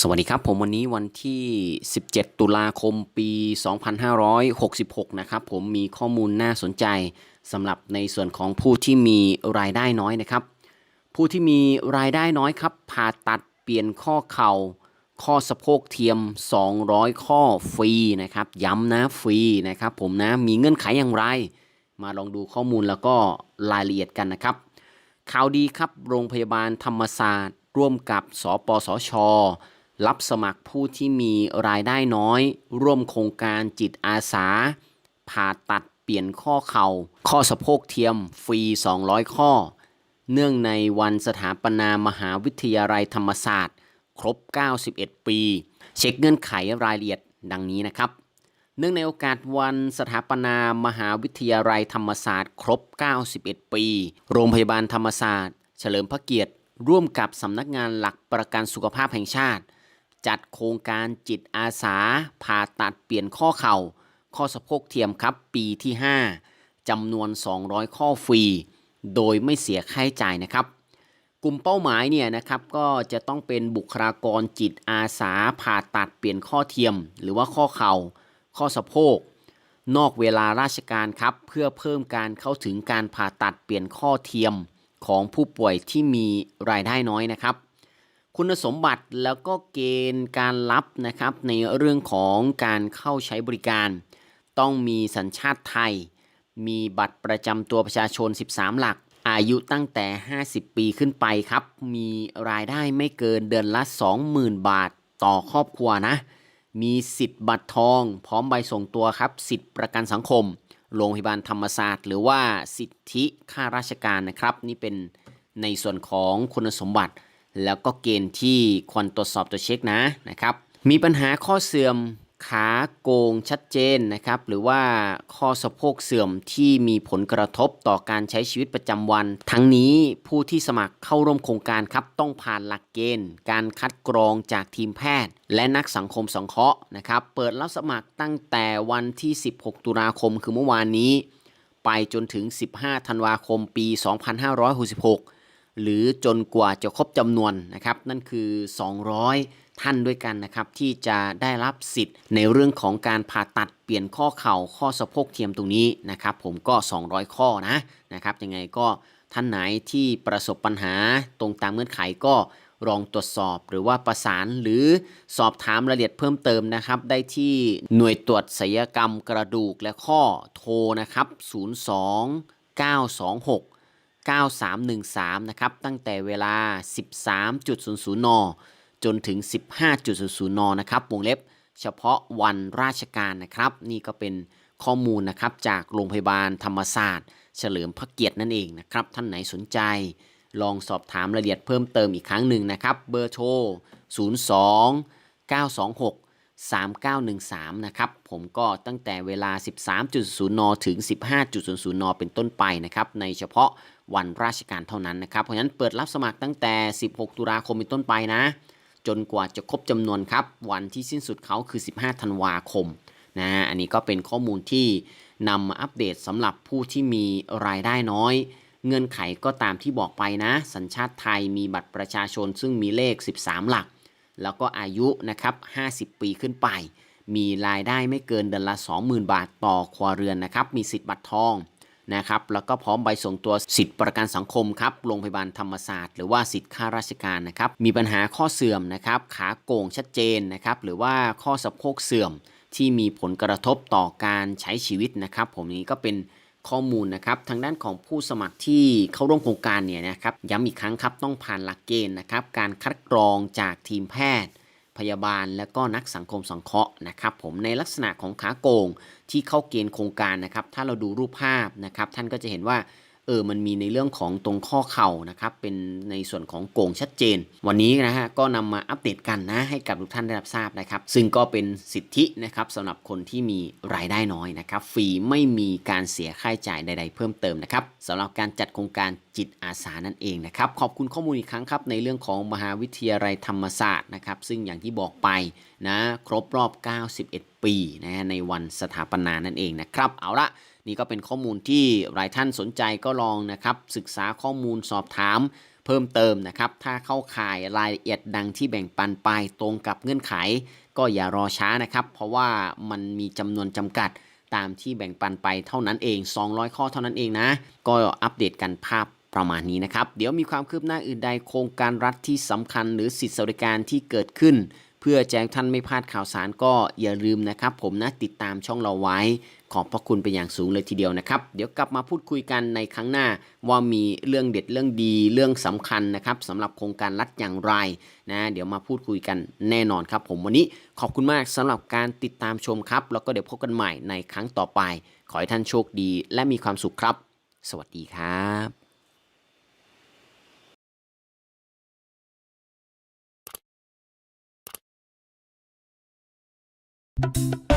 สวัสดีครับผมวันนี้วันที่ 17 ตุลาคมปี 2566 นะครับผมมีข้อมูลน่าสนใจสำหรับในส่วนของผู้ที่มีรายได้น้อยนะครับ ผู้ที่มีรายได้น้อยครับผ่าตัดเปลี่ยนข้อเข่า ข้อสะโพกเทียม 200 ข้อฟรีนะครับย้ำนะฟรีนะครับผมนะมีเงื่อนไขอย่างไร มาลองดูข้อมูลแล้วก็รายละเอียดกันนะครับข่าวดีครับโรงพยาบาลธรรมศาสตร์ ร่วมกับสปสช รับสมัครผู้ที่มีรายได้น้อย ร่วมโครงการจิตอาสา ผ่าตัดเปลี่ยนข้อเข่า ข้อสะโพกเทียม ฟรี 200 ข้อ เนื่องในวันสถาปนามหาวิทยาลัยธรรมศาสตร์ ครบ 91 ปี เช็คเงื่อนไขรายละเอียดดังนี้นะครับ เนื่องในโอกาสวันสถาปนามหาวิทยาลัยธรรมศาสตร์ ครบ 91 ปี โรงพยาบาลธรรมศาสตร์ เฉลิมพระเกียรติ ร่วมกับสำนักงานหลักประกันสุขภาพแห่งชาติ จัดโครงการจิตอาสาผ่าตัดเปลี่ยนข้อเข่า ข้อสะโพกเทียมครับปีที่ 5จำนวน 200 ข้อฟรี โดยไม่เสียค่าใช้จ่ายนะครับ กลุ่มเป้าหมายเนี่ยนะครับก็จะต้องเป็นบุคลากรจิตอาสาผ่าตัดเปลี่ยนข้อเทียม หรือว่าข้อเข่า ข้อสะโพกนอกเวลาราชการครับเพื่อเพิ่มการเข้าถึงการผ่าตัดเปลี่ยนข้อเทียมของผู้ป่วยที่มีรายได้น้อยนะครับ คุณสมบัติแล้วก็เกณฑ์การรับนะครับ ในเรื่องของการเข้าใช้บริการ ต้องมีสัญชาติไทย มีบัตรประจำตัวประชาชน 13 หลัก อายุตั้งแต่ 50 ปีขึ้นไปครับ มีรายได้ไม่เกินเดือนละ 20,000 บาทต่อครอบครัวนะ มีสิทธิ์บัตรทอง พร้อมใบส่งตัวครับ สิทธิ์ประกันสังคม โรงพยาบาลธรรมศาสตร์ หรือว่าสิทธิข้าราชการนะครับ นี่เป็นในส่วนของคุณสมบัติ แล้วก็เกณฑ์ที่ควรตรวจสอบตัวเช็คนะนะครับ มีปัญหาข้อเสื่อมขาโกงชัดเจนนะครับ หรือว่าข้อสะโพกเสื่อมที่มีผลกระทบต่อการใช้ชีวิตประจำวัน ทั้งนี้ผู้ที่สมัครเข้าร่วมโครงการครับ ต้องผ่านหลักเกณฑ์ การคัดกรองจากทีมแพทย์ และนักสังคมสงเคราะห์นะครับ เปิดรับสมัครตั้งแต่วันที่ 16 ตุลาคมคือเมื่อวานนี้ ไปจนถึง 15 ธันวาคมปี 2566 หรือจนกว่าจะครบจำนวนนะครับนั่นคือ 200 ท่านด้วยกันนะครับที่จะได้รับสิทธิ์ในเรื่องของการผ่าตัดเปลี่ยนข้อเข่าข้อสะโพกเทียมตรงนี้นะครับผมก็ 200 ข้อนะนะครับยังไงก็ท่านไหนที่ประสบปัญหาตรงตามเงื่อนไขก็ลองตรวจสอบหรือว่าประสานหรือสอบถามรายละเอียดเพิ่มเติมนะครับ ได้ที่หน่วยตรวจศัลยกรรมกระดูกและข้อโทรนะครับ 02 926 9313 นะครับ ตั้งแต่เวลา 13.00 น จนถึง 15.00 น นะครับ วงเล็บเฉพาะวันราชการนะครับ นี่ก็เป็นข้อมูลนะครับจากโรงพยาบาลธรรมศาสตร์ เฉลิมพระเกียรตินั่นเองนะครับ ท่านไหนสนใจ ลองสอบถามรายละเอียดเพิ่มเติมอีกครั้งหนึ่งนะครับ เบอร์โทร 02 926 3913 นะครับ ผมก็ตั้งแต่เวลา 13.00น ถึง 15.00 น เป็นต้นไปนะครับ ในเฉพาะวันราชการเท่านั้นนะครับ เพราะฉะนั้นเปิดรับสมัครตั้งแต่ 16 ตุลาคมเป็นต้นไปนะ จนกว่าจะครบจำนวนครับ วันที่สิ้นสุดเขาคือ 15 ธันวาคมนะ อันนี้ก็เป็นข้อมูลที่นำมาอัปเดตสำหรับผู้ที่มีรายได้น้อย เงื่อนไขก็ตามที่บอกไปนะ สัญชาติไทยมีบัตรประชาชนซึ่งมีเลข 13 หลัก แล้วก็อายุนะครับ 50 ปีขึ้นไป มีรายได้ไม่เกินเดือนละ 20,000 บาทต่อครัวเรือนนะครับ มีสิทธิ์บัตรทองนะครับ แล้วก็พร้อมใบส่งตัวสิทธิ์ประกันสังคมครับ โรงพยาบาลธรรมศาสตร์ หรือว่าสิทธิ์ข้าราชการนะครับ มีปัญหาข้อเสื่อมนะครับ ขาโก่งชัดเจนนะครับ หรือว่าข้อสะโพกเสื่อมที่มีผลกระทบต่อการใช้ชีวิตนะครับ ผมนี้ก็เป็น ข้อมูลนะครับทางด้านของผู้สมัครที่เข้าร่วมโครงการเนี่ยนะครับย้ำอีกครั้งครับต้องผ่านหลักเกณฑ์นะครับการคัดกรองจากทีมแพทย์ พยาบาล และก็นักสังคมสังเคราะห์นะครับผมในลักษณะของขาโกงที่เข้าเกณฑ์โครงการนะครับถ้าเราดูรูปภาพนะครับท่านก็จะเห็นว่า เออมันมีในเรื่องของตรงข้อเข่านะครับเป็นในส่วนของโกงชัดเจน วันนี้นะฮะก็นำมาอัปเดตกันนะให้กับทุกท่านได้รับทราบนะครับ ซึ่งก็เป็นสิทธินะครับสำหรับคนที่มีรายได้น้อยนะครับฟรีไม่มีการเสียค่าใช้จ่ายใด ๆ เพิ่มเติมนะครับสำหรับการจัดโครงการจิตอาสานั่นเองนะครับขอบคุณข้อมูลอีกครั้งครับในเรื่องของมหาวิทยาลัยธรรมศาสตร์นะครับซึ่งอย่างที่บอกไปนะครบรอบ 91 ปีนะในวันสถาปนานั่นเองนะครับ เอาละ นี่ก็เป็นข้อมูลที่หลายท่านสนใจก็ลองนะครับศึกษาข้อมูลสอบถามเพิ่มเติมนะครับ ถ้าเข้าข่ายรายละเอียดดังที่แบ่งปันไปตรงกับเงื่อนไข ก็อย่ารอช้านะครับ เพราะว่ามันมีจำนวนจำกัดตามที่แบ่งปันไปเท่านั้นเอง 200 ข้อเท่านั้นเองนะ ก็อัปเดตกันภาพประมาณนี้นะครับ เดี๋ยวมีความคืบหน้าอื่นใดโครงการรัฐที่สำคัญหรือสิทธิสวัสดิการที่เกิดขึ้น เพื่อแจ้งท่านไม่พลาดข่าวสารก็อย่าลืมนะครับ ผมนะติดตามช่องเราไว้ ขอบพระคุณเป็นอย่างสูงเลยทีเดียวนะครับ เดี๋ยวกลับมาพูดคุยกันในครั้งหน้า ว่ามีเรื่องเด็ดเรื่องดีเรื่องสำคัญนะครับสำหรับโครงการรัฐอย่างไรนะเดี๋ยวมาพูดคุยกันแน่นอนครับ ผมวันนี้ขอบคุณมากสำหรับการติดตามชมครับ แล้วก็เดี๋ยวพบกันใหม่ในครั้งต่อไป ขอให้ท่านโชคดี และมีความสุขครับ สวัสดีครับ you.